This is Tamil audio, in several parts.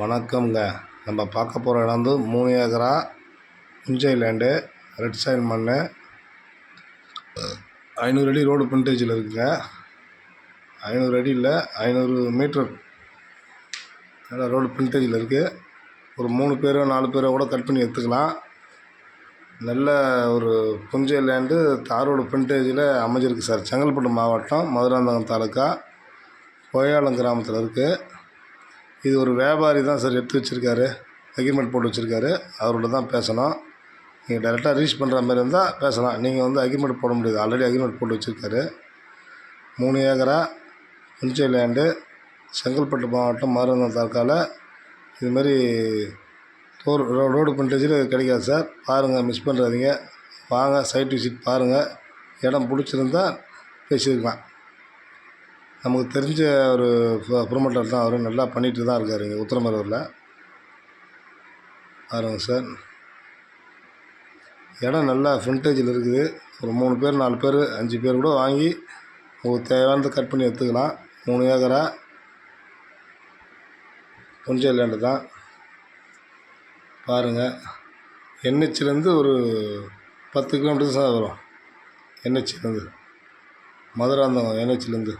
வணக்கம்ங்க. நம்ம பார்க்க போகிற இடம் வந்து மூணு ஏக்கரா புஞ்சை லேண்டு ரெட் சைன் மண் ஐநூறு அடி ரோடு பிரிண்டேஜில் இருக்குங்க. ஐநூறு அடி இல்லை ஐநூறு மீட்டர் நல்லா ரோடு பிரிண்டேஜில் இருக்குது ஒரு மூணு பேரோ நாலு பேரோ கூட கட் பண்ணி எடுத்துக்கலாம். நல்ல ஒரு புஞ்சை லேண்டு தாரோடு பிரிண்டேஜில் அமைஞ்சிருக்கு சார். செங்கல்பட்டு மாவட்டம் மதுராந்தகம் தாலுக்கா கோயாளம் கிராமத்தில் இருக்குது இது ஒரு வியாபாரி தான் சார் எடுத்து வச்சுருக்காரு. அக்ரிமெண்ட் போட்டு வச்சுருக்காரு. அவரோட தான் பேசணும். நீங்கள் டேரெக்டாக ரீச் பண்ணுற மாதிரி இருந்தால் பேசலாம். நீங்கள் வந்து அக்ரிமெண்ட் போட முடியாது. ஆல்ரெடி அக்ரிமெண்ட் போட்டு வச்சுருக்காரு. மூணு ஏக்கரா புஞ்சை லேண்டு செங்கல்பட்டு மாவட்டம் மதுராந்தகம் தாலுக்காவில் இதுமாரி ரோடு ரோடு ஃப்ரண்டேஜில் கிடைக்காது சார். பாருங்கள் மிஸ் பண்ணுறாதீங்க வாங்க சைட் விசிட் பாருங்கள் இடம் பிடிச்சிருந்தா பேசியிருக்கலாம். நமக்கு தெரிஞ்ச ஒரு ப்ரொமோட்டர் தான் அவர். நல்லா பண்ணிட்டு தான் இருக்கார் இங்கே உத்தரமேரூரில். பாருங்க சார். இடம் நல்லா ஃப்ரண்டேஜில் இருக்குது. ஒரு மூணு பேர் நாலு பேர் அஞ்சு பேர் கூட வாங்கி உங்களுக்கு தேவையானதை கட் பண்ணி எடுத்துக்கலாம். மூணு ஏக்கரா. கொஞ்சம் லேண்டு தான். பாருங்கள் என்ஹெச்லேருந்து ஒரு பத்து கிலோமீட்டர் தான் வரும். என்ஹெச்லேருந்து மதுராந்தகம் என்ஹெச்லேருந்து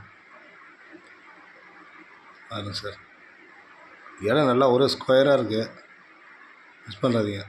பாருங்க சார். இடம் நல்லா ஒரே ஸ்கொயராக இருக்குது மிஸ் பண்ணாதீங்க.